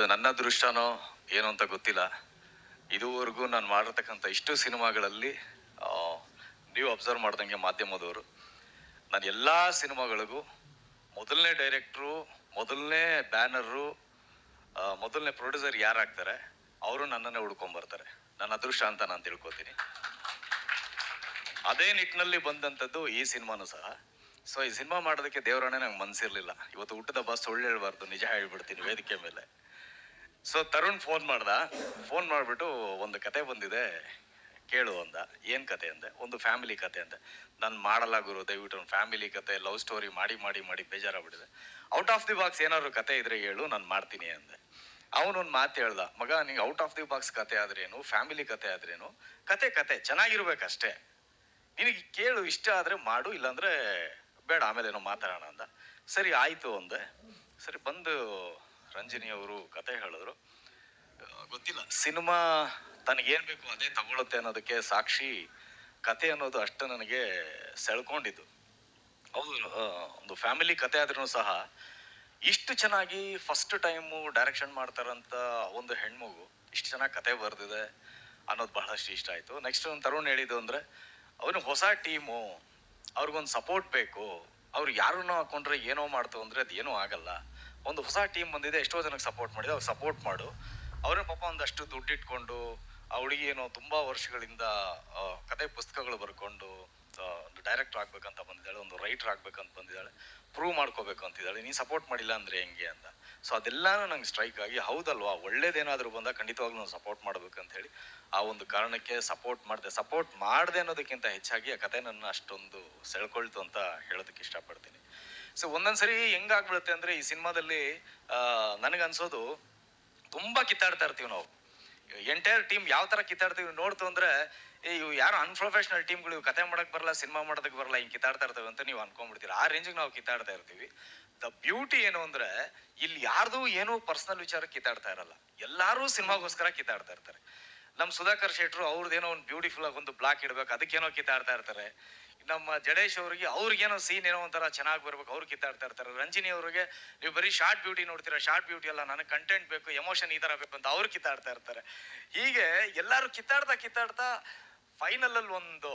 ಅದು ನನ್ನ ಅದೃಷ್ಟನೋ ಏನು ಅಂತ ಗೊತ್ತಿಲ್ಲ. ಇದುವರೆಗೂ ನಾನು ಮಾಡಿರ್ತಕ್ಕಂಥ ಇಷ್ಟು ಸಿನಿಮಾಗಳಲ್ಲಿ ನೀವು ಅಬ್ಸರ್ವ್ ಮಾಡ್ದಂಗೆ ಮಾಧ್ಯಮದವರು. ನಾನು ಎಲ್ಲ ಸಿನಿಮಾಗಳಿಗೂ ಮೊದಲನೇ ಡೈರೆಕ್ಟ್ರು ಮೊದಲನೇ ಬ್ಯಾನರು ಮೊದಲನೇ ಪ್ರೊಡ್ಯೂಸರ್ ಯಾರಾಗ್ತಾರೆ ಅವರು ನನ್ನನ್ನೇ ಹುಡ್ಕೊಂಬರ್ತಾರೆ ನನ್ನ ಅದೃಷ್ಟ ಅಂತ ನಾನು ತಿಳ್ಕೊತೀನಿ. ಅದೇ ನಿಟ್ಟಿನಲ್ಲಿ ಬಂದಂಥದ್ದು ಈ ಸಿನಿಮಾನು ಸಹ. ಸೊ ಈ ಸಿನಿಮಾ ಮಾಡೋದಕ್ಕೆ ದೇವರಾಣೆ ನಂಗೆ ಮನ್ಸಿರ್ಲಿಲ್ಲ. ಇವತ್ತು ಊಟದ ಬಸ್ ಸುಳ್ಳು ಹೇಳ್ಬಾರ್ದು, ನಿಜ ಹೇಳ್ಬಿಡ್ತೀನಿ ವೇದಿಕೆ ಮೇಲೆ. ಸೊ ತರುಣ್ ಫೋನ್ ಮಾಡ್ದ. ಫೋನ್ ಮಾಡಿಬಿಟ್ಟು ಒಂದು ಕತೆ ಬಂದಿದೆ. ಕೇಳು ಅಂದ. ಏನು ಕತೆ ಅಂದೆ? ಒಂದು ಫ್ಯಾಮಿಲಿ ಕತೆ ಅಂದೆ. ನಾನು ಮಾಡಲ್ಲ ಗುರು, ದಯವಿಟ್ಟು ಒಂದು ಫ್ಯಾಮಿಲಿ ಕತೆ ಲವ್ ಸ್ಟೋರಿ ಮಾಡಿ ಮಾಡಿ ಮಾಡಿ, ಬೇಜಾರಾಗ್ಬಿಟ್ಟಿದೆ. ಔಟ್ ಆಫ್ ದಿ ಬಾಕ್ಸ್ ಏನಾದ್ರು ಕತೆ ಇದ್ರೆ ಹೇಳು, ನಾನು ಮಾಡ್ತೀನಿ ಅಂದೆ. ಅವನೊಂದು ಮಾತು ಹೇಳ್ದ, ಮಗ, ನಿಂಗೆ ಔಟ್ ಆಫ್ ದಿ ಬಾಕ್ಸ್ ಕತೆ ಆದ್ರೇನು? ಫ್ಯಾಮಿಲಿ ಕತೆ ಆದ್ರೇನು? ಕತೆ ಕತೆ, ಚೆನ್ನಾಗಿರ್ಬೇಕಷ್ಟೇ. ನಿನಗೆ ಕೇಳು, ಇಷ್ಟ ಆದರೆ ಮಾಡು, ಇಲ್ಲಾಂದ್ರೆ ಬೇಡ, ಆಮೇಲೆ ಏನೋ ಮಾತಾಡೋಣ ಅಂದ. ಸರಿ, ಆಯಿತು, ಅಂದೆ. ಸರಿ, ಬಂದು ರಂಜಿನಿ ಅವರು ಕತೆ ಹೇಳಿದ್ರು. ಗೊತ್ತಿಲ್ಲ. ಸಿನಿಮಾ ತನಗೇನು ಬೇಕು ಅದೇ ತಗೊಳುತ್ತೆ ಅನ್ನೋದಕ್ಕೆ ಸಾಕ್ಷಿ ಕತೆ ಅನ್ನೋದು ಅಷ್ಟು ನನಗೆ ಸೆಳ್ಕೊಂಡಿದ್ದು. ಹೌದು. ಒಂದು ಫ್ಯಾಮಿಲಿ ಕತೆ ಆದ್ರೂ ಸಹ ಇಷ್ಟು ಚೆನ್ನಾಗಿ ಫಸ್ಟ್ ಟೈಮು ಡೈರೆಕ್ಷನ್ ಮಾಡ್ತಾರಂತ ಒಂದು ಹೆಣ್ಮಗು ಇಷ್ಟು ಚೆನ್ನಾಗಿ ಕತೆ ಬರೆದಿದೆ ಅನ್ನೋದು ಬಹಳಷ್ಟು ಇಷ್ಟ ಆಯಿತು. ನೆಕ್ಸ್ಟ್ ಒಂದು ತರುಣ್ ಹೇಳಿದ್ದು ಅಂದರೆ ಅವನು ಹೊಸ ಟೀಮು ಅವ್ರಿಗೊಂದು ಸಪೋರ್ಟ್ ಬೇಕು ಅವ್ರು ಯಾರನ್ನೋ ಹಾಕೊಂಡ್ರೆ ಏನೋ ಮಾಡ್ತು ಅಂದರೆ ಅದು ಏನೂ ಆಗಲ್ಲ. ಒಂದು ಹೊಸ ಟೀಮ್ ಬಂದಿದೆ, ಎಷ್ಟೋ ಜನಕ್ಕೆ ಸಪೋರ್ಟ್ ಮಾಡಿದೆ, ಅವ್ರು ಸಪೋರ್ಟ್ ಮಾಡು. ಅವರೇ ಪಾಪ ಒಂದಷ್ಟು ದುಡ್ಡು ಇಟ್ಕೊಂಡು ಆ ಹುಡುಗಿ ಏನೋ ತುಂಬ ವರ್ಷಗಳಿಂದ ಕತೆ ಪುಸ್ತಕಗಳು ಬರ್ಕೊಂಡು ಒಂದು ಡೈರೆಕ್ಟರ್ ಆಗ್ಬೇಕಂತ ಬಂದಿದ್ದಾಳೆ, ಒಂದು ರೈಟರ್ ಆಗ್ಬೇಕಂತ ಬಂದಿದ್ದಾಳೆ ಪ್ರೂವ್ ಮಾಡ್ಕೋಬೇಕು ಅಂತಿದ್ದಾಳೆ, ನೀನು ಸಪೋರ್ಟ್ ಮಾಡಿಲ್ಲ ಅಂದರೆ ಹೆಂಗೆ ಅಂತ. ಸೊ ಅದೆಲ್ಲನೂ ನಂಗೆ ಸ್ಟ್ರೈಕ್ ಆಗಿ, ಹೌದಲ್ವಾ, ಒಳ್ಳೇದೇನಾದರೂ ಬಂದಾಗ ಖಂಡಿತವಾಗ್ಲೂ ನಾನು ಸಪೋರ್ಟ್ ಮಾಡ್ಬೇಕಂತ ಹೇಳಿ, ಆ ಒಂದು ಕಾರಣಕ್ಕೆ ಸಪೋರ್ಟ್ ಮಾಡಿದೆ. ಸಪೋರ್ಟ್ ಮಾಡಿದೆ ಅನ್ನೋದಕ್ಕಿಂತ ಹೆಚ್ಚಾಗಿ ಆ ಕತೆ ನನ್ನ ಅಷ್ಟೊಂದು ಸೆಳ್ಕೊಳ್ತು ಅಂತ ಹೇಳೋದಕ್ಕೆ ಇಷ್ಟಪಡ್ತೀನಿ. ಸೊ ಒಂದೊಂದ್ಸರಿ ಹೆಂಗಾಗ್ಬಿಡುತ್ತೆ ಅಂದರೆ ಈ ಸಿನಿಮಾದಲ್ಲಿ ನನಗನ್ಸೋದು ತುಂಬ ಕಿತ್ತಾಡ್ತಾ ಇರ್ತೀವಿ ನಾವು. ಎಂಟೈರ್ ಟೀಮ್ ಯಾವ ಥರ ಕಿತ್ತಾಡ್ತೀವಿ ನೋಡ್ತು ಅಂದ್ರೆ ಇವು ಯಾರು ಅನ್ಪ್ರೊಫೆಷನಲ್ ಟೀಮ್ಗಳು ಇವು ಕತೆ ಮಾಡಕ್ ಬರಲ್ಲ, ಸಿನಿಮಾ ಮಾಡೋದಕ್ಕೆ ಬರಲ್ಲ, ಹಿಂಗೆ ಕಿತ್ತಾಡ್ತಾ ಇರ್ತವೆ ಅಂತ ನೀವು ಅನ್ಕೊಂಡ್ಬಿಡ್ತೀರ? ಆ ರೇಂಜಿಗೆ ನಾವು ಕಿತ್ತಾಡ್ತಾ ಇರ್ತೀವಿ. ದ ಬ್ಯೂಟಿ ಏನು ಅಂದ್ರೆ, ಇಲ್ಲಿ ಯಾರ್ದು ಏನೂ ಪರ್ಸನಲ್ ವಿಚಾರ ಕಿತ್ತಾಡ್ತಾ ಇರಲ್ಲ. ಎಲ್ಲರೂ ಸಿನಿಮಾಗೋಸ್ಕರ ಕಿತ್ತಾಡ್ತಾ ಇರ್ತಾರೆ. ನಮ್ಮ ಸುಧಾಕರ್ ಶೆಟ್ರು ಅವ್ರದ್ದೇನೋ ಒಂದು ಬ್ಯೂಟಿಫುಲ್ ಆಗಿ ಒಂದು ಬ್ಲಾಕ್ ಇಡ್ಬೇಕು, ಅದಕ್ಕೇನೋ ಕಿತ್ತಾಡ್ತಾ ಇರ್ತಾರೆ. ನಮ್ಮ ಜಡೇಶ್ ಅವರಿಗೆ ಅವ್ರಿಗೇನೋ ಸೀನ್ ಏನೋ ಒಂಥರ ಚೆನ್ನಾಗಿ ಬರ್ಬೇಕು, ಅವ್ರು ಕಿತ್ತಾಡ್ತಾ ಇರ್ತಾರೆ. ರಂಜಿನಿ ಅವರಿಗೆ, ನೀವು ಬರೀ ಶಾರ್ಟ್ ಬ್ಯೂಟಿ ನೋಡ್ತೀರಾ ಶಾರ್ಟ್ ಬ್ಯೂಟಿ ಅಲ್ಲ, ನನಗೆ ಕಂಟೆಂಟ್ ಬೇಕು ಎಮೋಷನ್ ಈ ಥರ ಬೇಕು ಅಂತ ಅವ್ರು ಕಿತ್ತಾಡ್ತಾ ಇರ್ತಾರೆ. ಹೀಗೆ ಎಲ್ಲರೂ ಕಿತ್ತಾಡ್ತಾ ಕಿತ್ತಾಡ್ತಾ ಫೈನಲ್ ಅಲ್ಲಿ ಒಂದು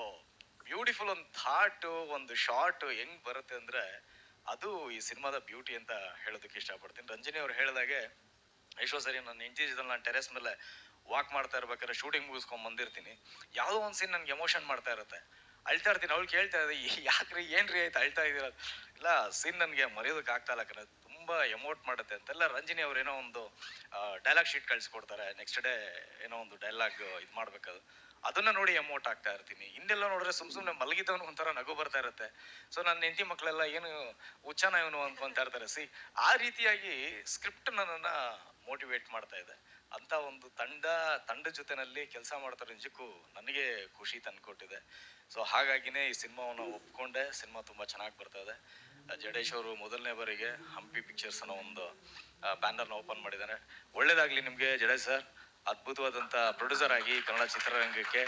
ಬ್ಯೂಟಿಫುಲ್ ಒಂದು ಥಾಟು ಒಂದು ಶಾರ್ಟ್ ಹೆಂಗ್ ಬರುತ್ತೆ ಅಂದ್ರೆ, ಅದು ಈ ಸಿನಿಮಾದ ಬ್ಯೂಟಿ ಅಂತ ಹೇಳೋದಕ್ಕೆ ಇಷ್ಟಪಡ್ತೀನಿ. ರಂಜಿನಿ ಅವ್ರು ಹೇಳಿದಾಗೆ ಎಷ್ಟೋ ಸರಿ, ನನ್ನ ಜೊತೆ ನಾನು ಟೆರೆಸ್ ಮೇಲೆ ವಾಕ್ ಮಾಡ್ತಾ ಇರ್ಬೇಕಾದ್ರೆ ಶೂಟಿಂಗ್ ಮುಗಿಸ್ಕೊಂಡು ಬಂದಿರ್ತೀನಿ. ಯಾವುದೋ ಒಂದು ಸೀನ್ ನನಗೆ ಎಮೋಷನ್ ಮಾಡ್ತಾ ಇರುತ್ತೆ. ಅಳ್ತಾ ಇರ್ತೀನಿ. ಅವ್ಳು ಕೇಳ್ತಾ ಇದ್ದೆ ಯಾಕ್ರಿ, ಏನ್ರಿ ಆಯ್ತು? ಅಳ್ತಾ ಇದ್ದೀರ ಇಲ್ಲ ಸೀನ್ ನನಗೆ ಮರೆಯೋದಕ್ಕೆ ಆಗ್ತಾ ಇಲ್ಲ ತುಂಬಾ ಎಮೋಟ್ ಮಾಡುತ್ತೆ. ಅಂತೆಲ್ಲ ರಂಜಿನಿ ಅವ್ರು ಏನೋ ಒಂದು ಡೈಲಾಗ್ ಶೀಟ್ ಕಳಿಸ್ಕೊಡ್ತಾರೆ. ನೆಕ್ಸ್ಟ್ ಡೇ ಏನೋ ಒಂದು ಡೈಲಾಗ್ ಇದು ಮಾಡ್ಬೇಕದು. ಅದನ್ನ ನೋಡಿ ಎಮೋಟ್ ಆಗ್ತಾ ಇರ್ತೀನಿ. ಹಿಂದೆಲ್ಲ ನೋಡಿದ್ರೆ ಸುಮ್ ಸುಮ್ಮನೆ ಮಲಗಿದವನು ಒಂಥರ ನಗು ಬರ್ತಾ ಇರುತ್ತೆ. ಸೊ ನನ್ನ ಹೆಂಡತಿ ಮಕ್ಕಳೆಲ್ಲ ಏನು ಉಚ್ಚನ ಇವನು ಅಂತ ಇರ್ತಾರೆ ಸಿ ಆ ರೀತಿಯಾಗಿ ಸ್ಕ್ರಿಪ್ಟ್ ನನ್ನನ್ನು ಮೋಟಿವೇಟ್ ಮಾಡ್ತಾ ಇದೆ. ಅಂತ ಒಂದು ತಂಡ ತಂಡ ಜೊತೆನಲ್ಲಿ ಕೆಲಸ ಮಾಡ್ತಾರೆ ನಿಜಕ್ಕೂ ನನಗೆ ಖುಷಿ ತಂದುಕೊಟ್ಟಿದೆ ಸೊ ಹಾಗಾಗಿನೇ ಈ ಸಿನಿಮಾವನ್ನು ಒಪ್ಕೊಂಡೆ. ಸಿನಿಮಾ ತುಂಬಾ ಚೆನ್ನಾಗಿ ಬರ್ತಾ ಇದೆ. ಜಡೇಶ್ ಅವರು ಮೊದಲನೇ ಬಾರಿಗೆ ಹಂಪಿ ಪಿಕ್ಚರ್ಸ್ ಅನ್ನೋ ಒಂದು ಬ್ಯಾನರ್ನ ಓಪನ್ ಮಾಡಿದ್ದಾರೆ. ಒಳ್ಳೇದಾಗ್ಲಿ ನಿಮಗೆ ಜಡೇಶ್ ಸರ್ ಅದ್ಭುತವಾದಂಥ ಪ್ರೊಡ್ಯೂಸರ್ ಆಗಿ ಕನ್ನಡ ಚಿತ್ರರಂಗಕ್ಕೆ.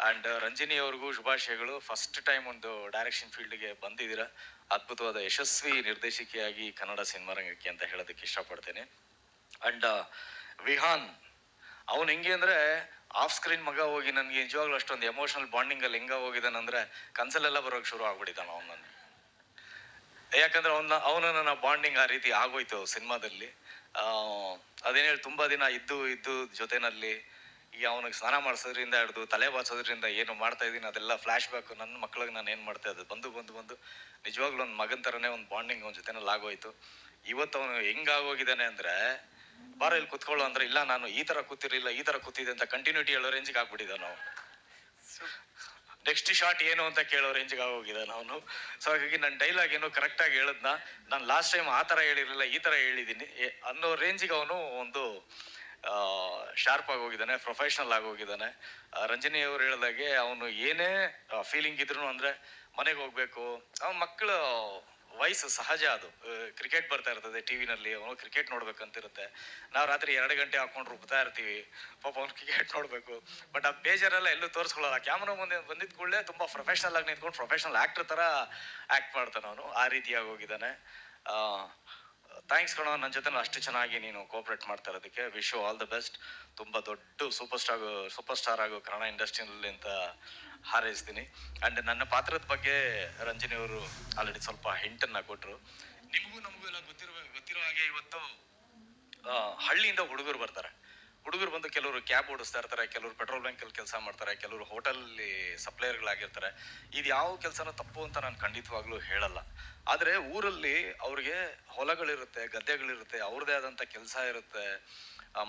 ಆ್ಯಂಡ್ ರಂಜಿನಿ ಅವ್ರಿಗೂ ಶುಭಾಶಯಗಳು. ಫಸ್ಟ್ ಟೈಮ್ ಒಂದು ಡೈರೆಕ್ಷನ್ ಫೀಲ್ಡ್ಗೆ ಬಂದಿದ್ದೀರಾ. ಅದ್ಭುತವಾದ ಯಶಸ್ವಿ ನಿರ್ದೇಶಕಿಯಾಗಿ ಕನ್ನಡ ಸಿನಿಮಾ ರಂಗಕ್ಕೆ ಅಂತ ಹೇಳೋದಕ್ಕೆ ಇಷ್ಟಪಡ್ತೇನೆ. ಅಂಡ್ ವಿಹಾನ್, ಅವನು ಹೆಂಗೆ ಅಂದರೆ ಆಫ್ ಸ್ಕ್ರೀನ್ ಮಗ ಹೋಗಿ ನನಗೆ ನಿಜವಾಗ್ಲೂ ಅಷ್ಟೊಂದು ಎಮೋಷನಲ್ ಬಾಂಡಿಂಗ್ ಅಲ್ಲಿ ಹೆಂಗ ಹೋಗಿದ್ದಾನಂದ್ರೆ ಕನ್ಸಲೆಲ್ಲ ಬರೋಕೆ ಶುರು ಆಗ್ಬಿಟ್ಟಿದ್ದಾನೆ ಅವನನ್ನು ಯಾಕಂದರೆ ಅವನ ಅವನು ನನ್ನ ಬಾಂಡಿಂಗ್ ಆ ರೀತಿ ಆಗೋಯ್ತು ಸಿನಿಮಾದಲ್ಲಿ. ಅದೇನು ಹೇಳಿ, ತುಂಬಾ ದಿನ ಇದ್ದು ಇದ್ದು ಜೊತೆನಲ್ಲಿ ಈಗ ಅವನಿಗೆ ಸ್ನಾನ ಮಾಡಿಸೋದ್ರಿಂದ ಹಿಡಿದು ತಲೆ ಬಾಚೋದ್ರಿಂದ ಏನು ಮಾಡ್ತಾ ಇದ್ದೀನಿ ಅದೆಲ್ಲ ಫ್ಲಾಶ್ ಬ್ಯಾಕ್ ನನ್ನ ಮಕ್ಳಿಗೆ ನಾನು ಏನು ಮಾಡ್ತಾ ಇದ್ದೆ ಬಂದು ಬಂದು ಬಂದು ನಿಜವಾಗ್ಲೂ ಒಂದು ಮಗನ ಥರನೇ ಒಂದು ಬಾಂಡಿಂಗ್ ಅವನ ಜೊತೆನಲ್ಲಿ ಆಗೋಯ್ತು. ಇವತ್ತು ಅವನು ಹೆಂಗಾಗೋಗಿದ್ದಾನೆ ಅಂದ್ರೆ ಬಾರ ಇಲ್ಲಿ ಕುತ್ಕೊಳ್ಳು ಅಂದ್ರೆ, ಇಲ್ಲ, ನಾನು ಈ ತರ ಕೂತಿರ್ಲಿಲ್ಲ, ಈ ತರ ಕೂತಿದೆ ಅಂತ ಕಂಟಿನ್ಯೂಟಿ ಹೇಳೋ ರೇಂಜ್ಗೆ ಆಗ್ಬಿಟ್ಟಿದ್ದ ನಾವು. ನೆಕ್ಸ್ಟ್ ಶಾಟ್ ಏನು ಅಂತ ಕೇಳೋ ರೇಂಜ್ಗೆ ಆಗೋಗಿದ್ದಾನೆ ಅವನು. ಸೊ ಹಾಗಾಗಿ ನನ್ನ ಡೈಲಾಗ್ ಏನು ಕರೆಕ್ಟಾಗಿ ಹೇಳದ್ನ. ನಾನು ಲಾಸ್ಟ್ ಟೈಮ್ ಆ ಥರ ಹೇಳಿರಲಿಲ್ಲ, ಈ ಥರ ಹೇಳಿದ್ದೀನಿ. ಅನ್ನೋ ರೇಂಜಿಗೆ ಅವನು ಒಂದು ಶಾರ್ಪ್ ಆಗಿ ಹೋಗಿದ್ದಾನೆ ಪ್ರೊಫೆಷನಲ್ ಆಗಿ ರಂಜನಿ ಅವ್ರು ಹೇಳ್ದಾಗೆ ಅವನು ಏನೇ ಫೀಲಿಂಗ್ ಇದ್ರು ಅಂದ್ರೆ, ಮನೆಗೆ ಹೋಗ್ಬೇಕು. ಅವನ ಮಕ್ಕಳು ವಯಸ್ಸು ಸಹಜ ಅದು. ಕ್ರಿಕೆಟ್ ಬರ್ತಾ ಇರ್ತದೆ ಟಿವಿನಲ್ಲಿ, ಅವನು ಕ್ರಿಕೆಟ್ ನೋಡ್ಬೇಕಂತಿರುತ್ತೆ. ನಾವು ರಾತ್ರಿ ಎರಡು ಗಂಟೆ ಹಾಕೊಂಡು ರುಬ್ತಾ ಇರ್ತೀವಿ. ಪಾಪ ಅವ್ನು ಕ್ರಿಕೆಟ್ ನೋಡಬೇಕು. ಬಟ್ ಆ ಬೇಜಾರೆಲ್ಲ ಎಲ್ಲೂ ತೋರಿಸ್ಕೊಳ್ಳಲ್ಲ. ಕ್ಯಾಮ್ರಾ ಮುಂದೆ ಬಂದಿದ್ದ ಕೂಡಲೇ ತುಂಬಾ ಪ್ರೊಫೆಷನಲ್ ಆಗಿ ನಿಂತ್ಕೊಂಡು ಪ್ರೊಫೆಷನಲ್ ಆಕ್ಟರ್ ತರ ಆಕ್ಟ್ ಮಾಡ್ತಾನೆ ಅವನು. ಆ ರೀತಿಯಾಗಿ ಹೋಗಿದ್ದಾನೆ. ಥ್ಯಾಂಕ್ಸ್ ಕಣೋ ನನ್ನ ಜೊತೆ ಅಷ್ಟು ಚೆನ್ನಾಗಿ ನೀನು ಕೋಪ್ರೇಟ್ ಮಾಡ್ತಾ ಇರೋದಕ್ಕೆ. ವಿಶ್ ಆಲ್ ದ ಬೆಸ್ಟ್ ತುಂಬ ದೊಡ್ಡ ಸೂಪರ್ ಸ್ಟಾರ್ ಸೂಪರ್ ಸ್ಟಾರ್ ಆಗೋ ಕನ್ನಡ ಇಂಡಸ್ಟ್ರಿನಲ್ಲಿ ಅಂತ ಹಾರೈಸ್ತೀನಿ. ಅಂಡ್ ನನ್ನ ಪಾತ್ರದ ಬಗ್ಗೆ ರಂಜನಿ ಅವರು ಆಲ್ರೆಡಿ ಸ್ವಲ್ಪ ಹೆಂಟನ್ನ ಕೊಟ್ಟರು ನಿಮಗೂ ನಮಗೂ ಎಲ್ಲ ಗೊತ್ತಿರುವ, ಗೊತ್ತಿರೋ ಹಾಗೆ ಇವತ್ತು ಹಳ್ಳಿಯಿಂದ ಹುಡುಗರು ಬರ್ತಾರೆ. ಹುಡುಗರು ಬಂದು ಕೆಲವರು ಕ್ಯಾಬ್ ಓಡಿಸ್ತಾ ಇರ್ತಾರೆ, ಕೆಲವರು ಪೆಟ್ರೋಲ್ ಬ್ಯಾಂಕಲ್ಲಿ ಕೆಲಸ ಮಾಡ್ತಾರೆ, ಕೆಲವರು ಹೋಟೆಲಲ್ಲಿ ಸಪ್ಲೈಯರ್ಗಳಾಗಿರ್ತಾರೆ ಇದು ಯಾವ ಕೆಲಸನ ತಪ್ಪು ಅಂತ ನಾನು ಖಂಡಿತವಾಗ್ಲೂ ಹೇಳಲ್ಲ. ಆದರೆ ಊರಲ್ಲಿ ಅವ್ರಿಗೆ ಹೊಲಗಳಿರುತ್ತೆ, ಗದ್ದೆಗಳಿರುತ್ತೆ ಅವ್ರದೇ ಆದಂಥ ಕೆಲಸ ಇರುತ್ತೆ.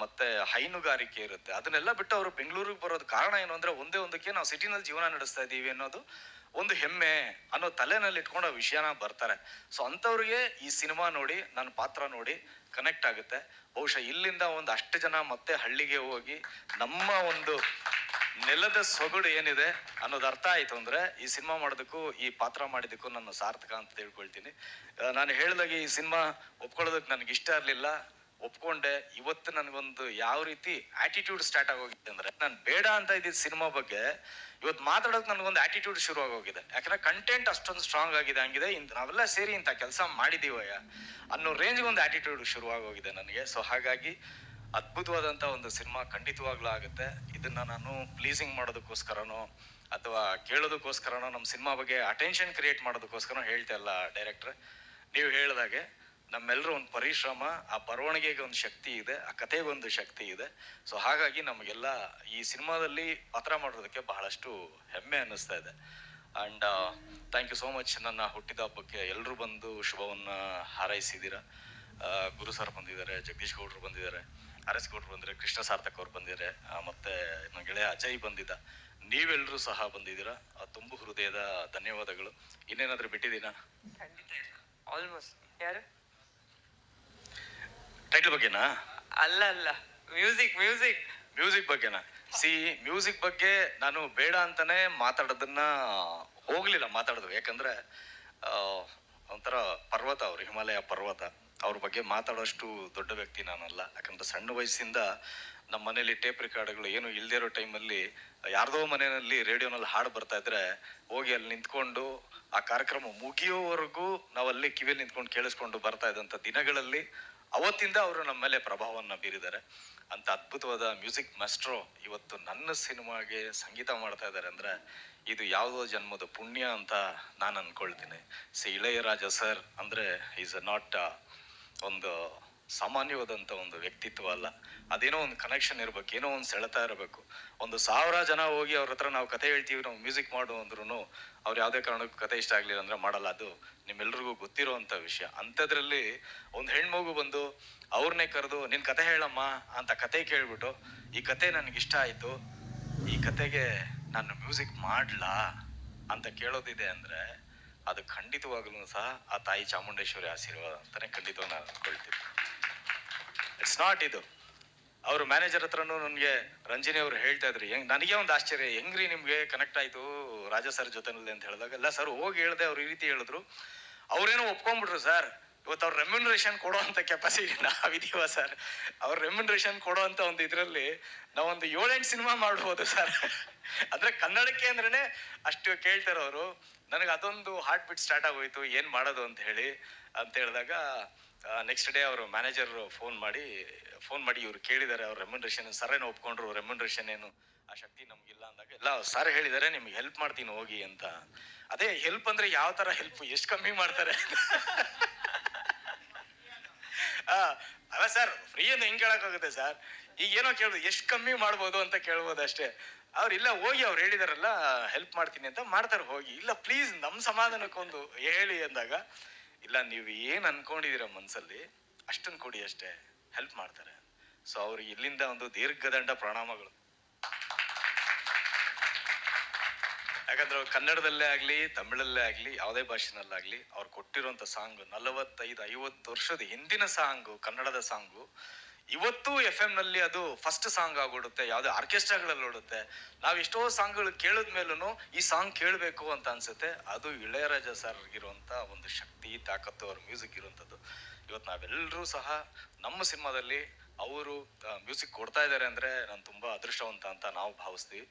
ಮತ್ತೆ ಹೈನುಗಾರಿಕೆ ಇರುತ್ತೆ. ಅದನ್ನೆಲ್ಲ ಬಿಟ್ಟು ಅವರು ಬೆಂಗಳೂರಿಗೆ ಬರೋದು ಕಾರಣ ಏನು ಅಂದ್ರೆ ಒಂದೇ ಒಂದಕ್ಕೆ ನಾವು ಸಿಟಿನಲ್ಲಿ ಜೀವನ ನಡೆಸ್ತಾ ಇದ್ದೀವಿ ಅನ್ನೋದು ಒಂದು ಹೆಮ್ಮೆ ಅನ್ನೋ ತಲೆನಲ್ಲಿ ಇಟ್ಕೊಂಡು ಆ ವಿಷಯನ ಬರ್ತಾರೆ. ಸೊ ಅಂಥವ್ರಿಗೆ ಈ ಸಿನಿಮಾ ನೋಡಿ, ನನ್ನ ಪಾತ್ರ ನೋಡಿ ಕನೆಕ್ಟ್ ಆಗುತ್ತೆ. ಬಹುಶಃ ಇಲ್ಲಿಂದ ಒಂದು ಅಷ್ಟು ಜನ ಮತ್ತೆ ಹಳ್ಳಿಗೆ ಹೋಗಿ ನಮ್ಮ ಒಂದು ನೆಲದ ಸೊಗಡು ಏನಿದೆ ಅನ್ನೋದು ಅರ್ಥ ಆಯ್ತು ಅಂದ್ರೆ ಈ ಸಿನಿಮಾ ಮಾಡೋದಕ್ಕೂ, ಈ ಪಾತ್ರ ಮಾಡಿದ್ದಕ್ಕೂ ನನ್ನ ಸಾರ್ಥಕ ಅಂತ ತಿಳ್ಕೊಳ್ತೀನಿ. ನಾನು ಹೇಳಿದಾಗ ಈ ಸಿನಿಮಾ ಒಪ್ಕೊಳ್ಳೋದಕ್ಕೆ ನನಗೆ ಇಷ್ಟ ಇರಲಿಲ್ಲ. ಒಪ್ಕೊಂಡೆ. ಇವತ್ತು ನನಗೊಂದು ಯಾವ ರೀತಿ ಆಟಿಟ್ಯೂಡ್ ಸ್ಟಾರ್ಟ್ ಆಗೋಗಿದೆ ಅಂದ್ರೆ, ನಾನು ಬೇಡ ಅಂತ ಇದ್ದಿದ್ದ ಸಿನಿಮಾ ಬಗ್ಗೆ ಇವತ್ತು ಮಾತಾಡೋಕೆ ನನಗೊಂದು ಆಟಿಟ್ಯೂಡ್ ಶುರು ಆಗೋಗಿದೆ. ಯಾಕಂದ್ರೆ ಕಂಟೆಂಟ್ ಅಷ್ಟೊಂದು ಸ್ಟ್ರಾಂಗ್ ಆಗಿದೆ, ಹಂಗಿದೆ. ಇಂಥ ನಾವೆಲ್ಲ ಸೇರಿ ಇಂಥ ಕೆಲಸ ಮಾಡಿದೀವಯ್ಯ ಅನ್ನೋ ರೇಂಜ್ಗೆ ಒಂದು ಆಟಿಟ್ಯೂಡ್ ಶುರು ಆಗೋಗಿದೆ ನನಗೆ. ಸೊ ಹಾಗಾಗಿ ಅದ್ಭುತವಾದಂಥ ಒಂದು ಸಿನಿಮಾ ಖಂಡಿತವಾಗ್ಲೂ ಆಗುತ್ತೆ. ಇದನ್ನ ನಾನು ಪ್ಲೀಸಿಂಗ್ ಮಾಡೋದಕ್ಕೋಸ್ಕರನೋ ಅಥವಾ ಕೇಳೋದಕ್ಕೋಸ್ಕರನೋ, ನಮ್ಮ ಸಿನಿಮಾ ಬಗ್ಗೆ ಅಟೆನ್ಷನ್ ಕ್ರಿಯೇಟ್ ಮಾಡೋದಕ್ಕೋಸ್ಕರ ಹೇಳ್ತಾ ಇಲ್ಲ ಡೈರೆಕ್ಟ್ರೆ ನೀವು ಹೇಳ್ದಾಗೆ ನಮ್ಮೆಲ್ಲರೂ ಒಂದು ಪರಿಶ್ರಮ, ಆ ಬರವಣಿಗೆಗೆ ಒಂದು ಶಕ್ತಿ ಇದೆ, ಆ ಕಥೆಗೆ ಒಂದು ಶಕ್ತಿ ಇದೆ. ಸೊ ಹಾಗಾಗಿ ನಮಗೆಲ್ಲ ಈ ಸಿನಿಮಾದಲ್ಲಿ ಪಾತ್ರ ಮಾಡೋದಕ್ಕೆ ಬಹಳಷ್ಟು ಹೆಮ್ಮೆ ಅನ್ನಿಸ್ತಾ ಇದೆ. And thank you so much ನನ್ನ ಹುಟ್ಟಿದ ಹಬ್ಬಕ್ಕೆ ಎಲ್ಲರೂ ಬಂದು ಶುಭವನ್ನು ಹಾರೈಸಿದ್ದೀರಾ ಗುರು ಸರ್ ಬಂದಿದ್ದಾರೆ, ಜಗದೀಶ್ ಗೌಡ್ರು ಬಂದಿದ್ದಾರೆ, ಆರ್ ಎಸ್ ಗೌಡ್ರು ಬಂದಿದ್ದಾರೆ, ಕೃಷ್ಣ ಸಾರ್ಥಕ್ ಅವರು ಬಂದಿದ್ದಾರೆ ಮತ್ತು ನನ್ನ ಗೆಳೆಯ ಅಜಯ್ ಬಂದಿದ್ದ. ನೀವೆಲ್ಲರೂ ಸಹ ಬಂದಿದ್ದೀರಾ. ತುಂಬು ಹೃದಯದ ಧನ್ಯವಾದಗಳು. ಇನ್ನೇನಾದರೂ ಬಿಟ್ಟಿದ್ದೀನಾ ಆಲ್ಮೋಸ್ಟ್ ಯಾರು? ಟೈಟಲ್ ಬಗ್ಗೆನಾ? ಅಲ್ಲ ಅಲ್ಲ. ಮ್ಯೂಸಿಕ್ ಮ್ಯೂಸಿಕ್ ಮ್ಯೂಸಿಕ್ ಬಗ್ಗೆನಾ? ಸಿ ಮ್ಯೂಸಿಕ್ ಬಗ್ಗೆ ನಾನು ಬೇಡ ಅಂತಾನೆ ಮಾತಾಡೋದನ್ನ ಹೋಗ್ಲಿಲ್ಲ ಮಾತಾಡೋದು. ಯಾಕಂದ್ರೆ ಒಂಥರ ಪರ್ವತ ಅವ್ರು ಹಿಮಾಲಯ ಪರ್ವತ ಅವ್ರ ಬಗ್ಗೆ ಮಾತಾಡೋಷ್ಟು ದೊಡ್ಡ ವ್ಯಕ್ತಿ ನಾನಲ್ಲ. ಯಾಕಂದ್ರೆ ಸಣ್ಣ ವಯಸ್ಸಿಂದ ನಮ್ಮ ಮನೇಲಿ ಟೇಪ್ ರೆಕಾರ್ಡ್ಗಳು ಏನು ಇಲ್ದೇ ಇರೋ ಟೈಮಲ್ಲಿ ಯಾರ್ದೋ ಮನೆಯಲ್ಲಿ ರೇಡಿಯೋನಲ್ಲಿ ಹಾಡು ಬರ್ತಾ ಇದ್ರೆ ಹೋಗಿ ಅಲ್ಲಿ ನಿಂತ್ಕೊಂಡು ಆ ಕಾರ್ಯಕ್ರಮ ಮುಗಿಯೋವರೆಗೂ ನಾವಲ್ಲಿ ಕಿವಿಯಲ್ಲಿ ನಿಂತ್ಕೊಂಡು ಕೇಳಿಸ್ಕೊಂಡು ಬರ್ತಾ ಇದ್ದಂಥ ದಿನಗಳಲ್ಲಿ ಅವತ್ತಿಂದ ಅವರು ನಮ್ಮ ಮೇಲೆ ಪ್ರಭಾವವನ್ನು ಬೀರಿದ್ದಾರೆ. ಅಂತ ಅದ್ಭುತವಾದ ಮ್ಯೂಸಿಕ್ ಮಾಸ್ಟ್ರು ಇವತ್ತು ನನ್ನ ಸಿನಿಮಾಗೆ ಸಂಗೀತ ಮಾಡ್ತಾ ಇದ್ದಾರೆ ಅಂದ್ರೆ ಇದು ಯಾವುದೋ ಜನ್ಮದ ಪುಣ್ಯ ಅಂತ ನಾನು ಅಂದ್ಕೊಳ್ತೀನಿ ಸಿ, ಇಳೆಯರಾಜ ಸರ್ ಅಂದ್ರೆ ಈಸ್ ನಾಟ್ ಒಂದು ಸಾಮಾನ್ಯವಾದಂಥ ಒಂದು ವ್ಯಕ್ತಿತ್ವ ಅಲ್ಲ. ಅದೇನೋ ಒಂದು ಕನೆಕ್ಷನ್ ಇರಬೇಕು, ಏನೋ ಒಂದು ಸೆಳೆತ ಇರಬೇಕು. ಒಂದು ಸಾವಿರ ಜನ ಹೋಗಿ ಅವ್ರ ಹತ್ರ ನಾವು ಕತೆ ಹೇಳ್ತೀವಿ, ನಾವು ಮ್ಯೂಸಿಕ್ ಮಾಡು ಅಂದ್ರೂ ಅವ್ರು ಯಾವುದೇ ಕಾರಣಕ್ಕೂ ಕತೆ ಇಷ್ಟ ಆಗಲಿಲ್ಲ ಅಂದ್ರೆ ಮಾಡಲ್ಲ. ಅದು ನಿಮ್ಮೆಲ್ರಿಗೂ ಗೊತ್ತಿರೋವಂಥ ವಿಷಯ. ಅಂಥದ್ರಲ್ಲಿ ಒಂದು ಹೆಣ್ಮಗು ಬಂದು ಅವ್ರನ್ನೇ ಕರೆದು ನಿನ್ನ ಕತೆ ಹೇಳಮ್ಮ ಅಂತ ಕತೆ ಕೇಳ್ಬಿಟ್ಟು, ಈ ಕತೆ ನನಗೆ ಇಷ್ಟ ಆಯಿತು. ಈ ಕತೆಗೆ ನಾನು ಮ್ಯೂಸಿಕ್ ಮಾಡ್ಲಾ? ಅಂತ ಕೇಳೋದಿದೆ ಅಂದ್ರೆ, ಅದು ಖಂಡಿತವಾಗಲೂ ಸಹ ಆ ತಾಯಿ ಚಾಮುಂಡೇಶ್ವರಿ ಆಶೀರ್ವಾದ ಅಂತಾನೆ ಖಂಡಿತವಾಗಿ ನಾನು ಇಟ್ಸ್ ನಾಟ್ ಇದು. ಅವರು ಮ್ಯಾನೇಜರ್ ಹತ್ರನೂ ನನಗೆ ರಂಜಿನಿ ಅವರು ಹೇಳ್ತಾ ಇದ್ರಿ, ಹೆಂಗ್, ನನಗೆ ಒಂದು ಆಶ್ಚರ್ಯ, ಹೆಂಗ್ರಿ ನಿಮಗೆ ಕನೆಕ್ಟ್ ಆಯ್ತು ರಾಜ ಸರ್ ಜೊತೆನಲ್ಲಿ ಅಂತ ಹೇಳಿದಾಗ? ಎಲ್ಲ ಸರ್ ಹೋಗಿ ಹೇಳ್ದೆ, ಅವ್ರು ಈ ರೀತಿ ಹೇಳಿದ್ರು. ಅವ್ರೇನೋ ಒಪ್ಕೊಂಡ್ಬಿಟ್ರು ಸರ್ ಇವತ್ತು ಅವ್ರ ರೆಮ್ಯುನರೇಷನ್ ಕೊಡೋ ಅಂತ ಕೆಪಾಸಿಟಿ ನಾವಿದೀವ ಸರ್ ಅವ್ರ ರೆಮ್ಯುನರೇಷನ್ ಕೊಡೋ ಅಂತ ಒಂದು ಇದರಲ್ಲಿ ನಾವೊಂದು ಏಳೆಂಟು ಸಿನಿಮಾ ಮಾಡ್ಬೋದು ಸರ್ ಅಂದ್ರೆ ಕನ್ನಡಕ್ಕೆ ಅಂದ್ರೆ ಅಷ್ಟು ಕೇಳ್ತಾರವರು ನನಗೆ ಅದೊಂದು ಹಾರ್ಟ್ ಬಿಟ್ ಸ್ಟಾರ್ಟ್ ಆಗೋಯ್ತು, ಏನ್ ಮಾಡೋದು ಅಂತ ಹೇಳಿ, ಅಂತ ಹೇಳಿದಾಗ ನೆಕ್ಸ್ಟ್ ಡೇ ಅವರು ಮ್ಯಾನೇಜರ್ ಫೋನ್ ಮಾಡಿ ಫೋನ್ ಮಾಡಿ ಇವರು ಕೇಳಿದ್ದಾರೆ ಅವ್ರ ರೆಮ್ಯುನರೇಷನ್ ಸರ್ ಏನೋ ಒಪ್ಕೊಂಡ್ರು ರೆಮ್ಯುನರೇಷನ್ ಏನು, ಆ ಶಕ್ತಿ ನಮ್ಗಿಲ್ಲ ಅಂದಾಗ ಇಲ್ಲ ಸರ್ ಹೇಳಿದ್ದಾರೆ ನಿಮ್ಗೆ ಹೆಲ್ಪ್ ಮಾಡ್ತೀನಿ ಹೋಗಿ ಅಂತ. ಅದೇ ಹೆಲ್ಪ್ ಅಂದ್ರೆ ಯಾವ ತರ ಹೆಲ್ಪ್ ಎಷ್ಟು ಕಮ್ಮಿ ಮಾಡ್ತಾರೆ? ಅಲ್ಲ ಸರ್ ಫ್ರೀ ಅಂತ ಹೆಂಗ್ ಕೇಳಕ್ಕಾಗುತ್ತೆ ಸರ್ ಈಗ ಏನೋ ಕೇಳ್ಬೋದು ಎಷ್ಟು ಕಮ್ಮಿ ಮಾಡ್ಬೋದು ಅಂತ ಕೇಳ್ಬೋದು ಅಷ್ಟೇ. ಅವ್ರು ಇಲ್ಲ, ಹೋಗಿ ಅವ್ರು ಹೇಳಿದಾರಲ್ಲ ಹೆಲ್ಪ್ ಮಾಡ್ತೀನಿ ಅಂತ ಮಾಡ್ತಾರೆ, ಹೋಗಿ. ಇಲ್ಲ ಪ್ಲೀಸ್ ನಮ್ಮ ಸಮಾಧಾನಕ್ಕೊಂದು ಹೇಳಿ ಅಂದಾಗ ಇಲ್ಲ, ನೀವು ಏನು ಅನ್ಕೊಂಡಿದೀರ ಮನಸ್ಸಲ್ಲಿ ಅಷ್ಟನ್ ಕೊಡಿ ಅಷ್ಟೇ ಹೆಲ್ಪ್ ಮಾಡ್ತಾರೆ. ಸೊ ಅವರು ಇಲ್ಲಿಂದ ಒಂದು ದೀರ್ಘದಂಡ ಪ್ರಣಾಮಗಳು. ಯಾಕಂದ್ರೆ ಅವ್ರು ಕನ್ನಡದಲ್ಲೇ ಆಗಲಿ, ತಮಿಳಲ್ಲೇ ಆಗಲಿ, ಯಾವುದೇ ಭಾಷೆನಲ್ಲಾಗ್ಲಿ, ಅವ್ರು ಕೊಟ್ಟಿರುವಂತ ಸಾಂಗ್ ನಲವತ್ತೈದು ಐವತ್ತು ವರ್ಷದ ಹಿಂದಿನ ಸಾಂಗು, ಕನ್ನಡದ ಸಾಂಗು ಇವತ್ತು ಎಫ್ನಲ್ಲಿ ಅದು ಫಸ್ಟ್ ಸಾಂಗ್ ಆಗ್ಬಿಡುತ್ತೆ ಯಾವುದೇ ಆರ್ಕೆಸ್ಟ್ರಾಗಳಲ್ಲಿ ಓಡುತ್ತೆ. ನಾವು ಎಷ್ಟೋ ಸಾಂಗ್ಗಳು ಕೇಳಿದ ಮೇಲೂ ಈ ಸಾಂಗ್ ಕೇಳಬೇಕು ಅಂತ ಅನ್ಸುತ್ತೆ. ಅದು ಇಳೆಯರಾಜ ಸರ್ ಇರುವಂತ ಒಂದು ಶಕ್ತಿ, ತಾಕತ್ತು ಅವ್ರ ಮ್ಯೂಸಿಕ್ ಇರುವಂಥದ್ದು. ಇವತ್ತು ನಾವೆಲ್ಲರೂ ಸಹ ನಮ್ಮ ಸಿನಿಮಾದಲ್ಲಿ ಅವರು ಮ್ಯೂಸಿಕ್ ಕೊಡ್ತಾ ಇದ್ದಾರೆ ಅಂದ್ರೆ ನಾನು ತುಂಬಾ ಅದೃಷ್ಟವಂತ ಅಂತ ನಾವು ಭಾವಿಸ್ತೀವಿ.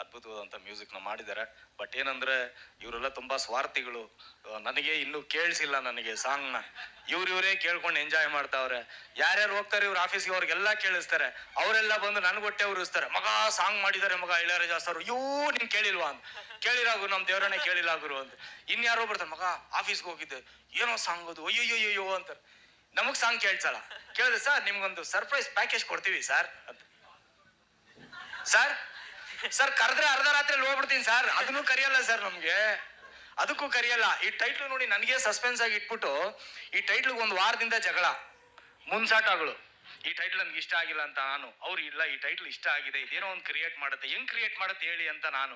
ಅದ್ಭುತವಾದಂಥ ಮ್ಯೂಸಿಕ್ನ ಮಾಡಿದ್ದಾರೆ. ಬಟ್ ಏನಂದ್ರೆ ಇವರೆಲ್ಲ ತುಂಬಾ ಸ್ವಾರ್ಥಿಗಳು. ನನಗೆ ಇನ್ನೂ ಕೇಳಿಸಿಲ್ಲ ನನಗೆ ಸಾಂಗ್ನ. ಇವ್ರು ಇವರೇ ಕೇಳ್ಕೊಂಡು ಎಂಜಾಯ್ ಮಾಡ್ತಾವ್ರೆ. ಯಾರ್ಯಾರು ಹೋಗ್ತಾರೆ ಇವ್ರ ಆಫೀಸ್ಗೆ ಅವ್ರಿಗೆಲ್ಲ ಕೇಳಿಸ್ತಾರೆ. ಅವರೆಲ್ಲ ಬಂದು ಅವ್ರು ಇರ್ತಾರೆ ಮಗ ಸಾಂಗ್ ಮಾಡಿದ್ದಾರೆ ಮಗ ಇಳಯರಾಜ ಸರ್. ಅಯ್ಯೋ, ನಿನ್ ಕೇಳಿಲ್ವಾ ಅಂತ ಕೇಳಿರಾಗು ನಮ್ ದೇವರನ್ನೇ ಕೇಳಿಲ್ಲ ಗುರು ಅಂತ ಇನ್ಯಾರೋ ಬರ್ತಾರೆ, ಮಗ ಆಫೀಸ್ಗೆ ಹೋಗಿದ್ದೆ. ಏನೋ ಸಾಂಗ್ ಅದು. ಅಯ್ಯೋ ಅಂತಾರೆ. ನಮಗ್ ಸಾಂಗ್ ಕೇಳ್ಸಲ್ಲ. ಕೇಳಿದ್ರೆ ಸರ್, ನಿಮ್ಗೊಂದು ಸರ್ಪ್ರೈಸ್ ಪ್ಯಾಕೇಜ್ ಕೊಡ್ತೀವಿ, ಸರ್, ಅಂತ. ಸರ್ ಸರ್, ಕರೆದ್ರೆ ಅರ್ಧ ರಾತ್ರಿಯಲ್ಲಿ ಹೋಗ್ಬಿಡ್ತೀನಿ ಸರ್. ಅದನ್ನು ಕರಿಯಲ್ಲ ಸರ್ ನಮಗೆ. ಅದಕ್ಕೂ ಕರಿಯಲ್ಲ. ಈ ಟೈಟ್ಲು ನೋಡಿ ನನಗೆ ಸಸ್ಪೆನ್ಸ್ ಆಗಿ ಇಟ್ಬಿಟ್ಟು ಈ ಟೈಟ್ಲಿಗೆ ಒಂದು ವಾರದಿಂದ ಜಗಳ. ಮುನ್ಸಾಟಗಳು ಈ ಟೈಟ್ಲ್ ನನ್ಗೆ ಇಷ್ಟ ಆಗಿಲ್ಲ ಅಂತ ನಾನು. ಅವ್ರು ಇಲ್ಲ, ಈ ಟೈಟ್ಲ್ ಇಷ್ಟ ಆಗಿದೆ. ಇದೇನೋ ಒಂದು ಕ್ರಿಯೇಟ್ ಮಾಡುತ್ತೆ. ಹೆಂಗ್ ಕ್ರಿಯೇಟ್ ಮಾಡುತ್ತೆ ಹೇಳಿ ಅಂತ ನಾನು.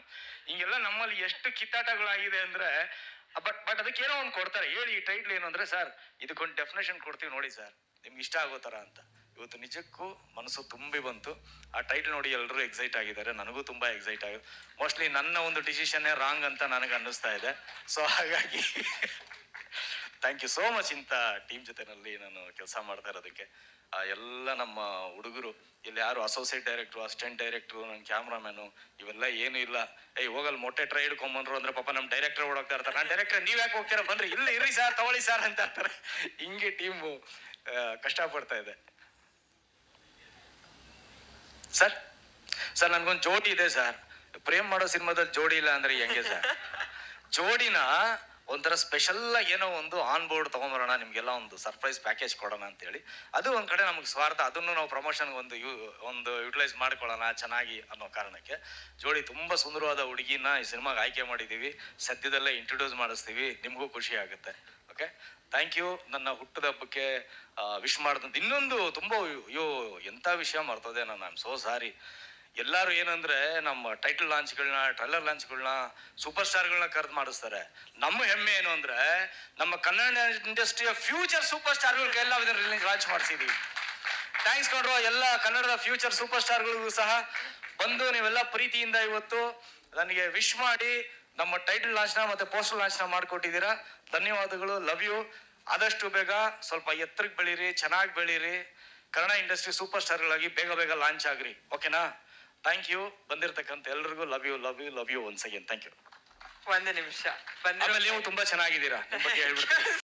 ಹಿಂಗೆಲ್ಲ ನಮ್ಮಲ್ಲಿ ಎಷ್ಟು ಕಿತ್ತಾಟಗಳಾಗಿದೆ ಅಂದ್ರೆ ಬಟ್ ಬಟ್ ಅದಕ್ಕೆ ಏನೋ ಒಂದು ಕೊಡ್ತಾರೆ. ಹೇಳಿ ಈ ಟೈಟ್ಲ್ ಏನು ಸರ್, ಇದಕ್ಕೊಂದು ಡೆಫಿನೇಷನ್ ಕೊಡ್ತೀವಿ ನೋಡಿ ಸರ್. ನಿಮ್ಗೆ ಇಷ್ಟ ಆಗೋ ಥರ ಅಂತ. ಇವತ್ತು ನಿಜಕ್ಕೂ ಮನಸ್ಸು ತುಂಬಿ ಬಂತು. ಆ ಟೈಟಲ್ ನೋಡಿ ಎಲ್ಲರೂ ಎಕ್ಸೈಟ್ ಆಗಿದ್ದಾರೆ. ನನಗೂ ತುಂಬಾ ಎಕ್ಸೈಟ್ ಆಗಿದೆ ಮೋಸ್ಟ್ಲಿ ನನ್ನ ಒಂದು ಡಿಸಿಷನ್ನೇ ರಾಂಗ್ ಅಂತ ನನಗೆ ಅನ್ನಿಸ್ತಾ ಇದೆ. ಸೊ ಹಾಗಾಗಿ ಥ್ಯಾಂಕ್ ಯು ಸೋ ಮಚ್ ಇಂಥ ಟೀಮ್ ಜೊತೆನಲ್ಲಿ ನಾನು ಕೆಲಸ ಮಾಡ್ತಾ ಇರೋದಕ್ಕೆ. ಎಲ್ಲ ನಮ್ಮ ಹುಡುಗರು, ಇಲ್ಲಿ ಯಾರು ಅಸೋಸಿಯೇಟ್ ಡೈರೆಕ್ಟ್ರು ಅಸಿಸ್ಟೆಂಟ್ ಡೈರೆಕ್ಟ್ರು ನನ್ನ ಕ್ಯಾಮ್ರಾಮ್ಯಾನು ಇವೆಲ್ಲ ಏನು ಇಲ್ಲ. ಏಯ್, ಹೋಗಲ್ ಮೊಟ್ಟೆ ಟ್ರೈ ಹಿಡ್ಕೊಂಬಂದ್ರು ಅಂದ್ರೆ ಪಾಪ ನಮ್ಮ ಡೈರೆಕ್ಟರ್ ಓಡೋಗ್ತಾ ಇರ್ತಾರೆ. ನಾನು ಡೈರೆಕ್ಟರ್ ನೀವು ಯಾಕೆ ಹೋಗ್ತೀರಾ? ಬಂದ್ರೆ. ಇಲ್ಲ, ಇರ್ರಿ ಸರ್ ತಗೊಳ್ಳಿ ಸರ್ ಅಂತ ಇರ್ತಾರೆ ಹಿಂಗೆ ಟೀಮು ಕಷ್ಟಪಡ್ತಾ ಇದೆ. ಸರ್ ಸರ್ ನನ್ಗೊಂದು ಜೋಡಿ ಇದೆ ಸರ್ ಪ್ರೇಮ್ ಮಾಡೋ ಸಿನಿಮಾದಲ್ಲಿ ಜೋಡಿ ಇಲ್ಲ ಅಂದ್ರೆ ಹೆಂಗೆ ಸರ್ ಜೋಡಿನ ಒಂಥರ ಸ್ಪೆಷಲ್ ಏನೋ ಒಂದು ಆನ್ ಬೋರ್ಡ್ ತಗೊಂಡ್ಬರೋಣ ನಿಮ್ಗೆಲ್ಲ ಒಂದು ಸರ್ಪ್ರೈಸ್ ಪ್ಯಾಕೇಜ್ ಕೊಡೋಣ ಅಂತೇಳಿ. ಅದು ಒಂದ್ ಕಡೆ ನಮ್ಗೆ ಸ್ವಾರ್ಥ ಅದನ್ನು ನಾವು ಪ್ರಮೋಷನ್ ಒಂದು ಯು ಒಂದು ಯುಟಿಲೈಸ್ ಮಾಡ್ಕೊಳ್ಳೋಣ ಚೆನ್ನಾಗಿ ಅನ್ನೋ ಕಾರಣಕ್ಕೆ. ಜೋಡಿ ತುಂಬಾ ಸುಂದರವಾದ ಹುಡುಗಿನ ಈ ಸಿನಿಮಾಗೆ ಆಯ್ಕೆ ಮಾಡಿದೀವಿ. ಸದ್ಯದಲ್ಲೇ ಇಂಟ್ರೊಡ್ಯೂಸ್ ಮಾಡಿಸ್ತೀವಿ. ನಿಮಗೂ ಖುಷಿ ಆಗುತ್ತೆ. ಓಕೆ ಥ್ಯಾಂಕ್ ಯು ನನ್ನ ಹುಟ್ಟದ ಹಬ್ಬಕ್ಕೆ ವಿಶ್ ಮಾಡಿದಂತ ಇನ್ನೊಂದು ತುಂಬಾ ಅಯ್ಯೋ ಎಂಥ ವಿಷಯ ಮರ್ತದೆ ನಾನು. ಐ ಸೋ ಸಾರಿ ಎಲ್ಲರೂ ಏನಂದ್ರೆ, ನಮ್ಮ ಟೈಟಲ್ ಲಾಂಚ್ಗಳನ್ನ ಟ್ರೈಲರ್ ಲಾಂಚ್ಗಳನ್ನ ಸೂಪರ್ ಸ್ಟಾರ್ಗಳನ್ನ ಕರೆದು ಮಾಡಿಸ್ತಾರೆ. ನಮ್ಮ ಹೆಮ್ಮೆ ಏನು ಅಂದ್ರೆ, ನಮ್ಮ ಕನ್ನಡ ಇಂಡಸ್ಟ್ರಿಯ ಫ್ಯೂಚರ್ ಸೂಪರ್ ಸ್ಟಾರ್ಗಳಿಗೆಲ್ಲ ಇದನ್ನ ಲಾಂಚ್ ಮಾಡಿಸಿದೀವಿ. ಥ್ಯಾಂಕ್ಸ್ ನೋಡ್ರೋ ಎಲ್ಲ ಕನ್ನಡದ ಫ್ಯೂಚರ್ ಸೂಪರ್ ಸ್ಟಾರ್ಗಳಿಗೂ ಸಹ ಬಂದು ನೀವೆಲ್ಲ ಪ್ರೀತಿಯಿಂದ ಇವತ್ತು ನನಗೆ ವಿಶ್ ಮಾಡಿ ನಮ್ಮ ಟೈಟಲ್ ಲಾಂಚ್ನ ಮತ್ತೆ ಪೋಸ್ಟರ್ ಲಾಂಚ್ನ ಮಾಡಿಕೊಟ್ಟಿದ್ದೀರಾ. ಧನ್ಯವಾದಗಳು ಲವ್ ಯು ಆದಷ್ಟು ಬೇಗ ಸ್ವಲ್ಪ ಎತ್ತರಕ್ಕೆ ಬೆಳೀರಿ ಚೆನ್ನಾಗಿ ಬೆಳೀರಿ. ಕನ್ನಡ ಇಂಡಸ್ಟ್ರಿ ಸೂಪರ್ ಸ್ಟಾರ್ಗಳಾಗಿ ಬೇಗ ಬೇಗ ಲಾಂಚ್ ಆಗ್ರಿ. ಓಕೆನಾ ಥ್ಯಾಂಕ್ ಯು ಬಂದಿರತಕ್ಕಂಥ ಎಲ್ರಿಗೂ love you love you love you once again thank you ಒಂದು ನಿಮಿಷ. ನೀವು ತುಂಬಾ ಚೆನ್ನಾಗಿದ್ದೀರಾ. ನಿಮ್ಮ ಬಗ್ಗೆ ಹೇಳ್ಬಿಡ್ತೀನಿ.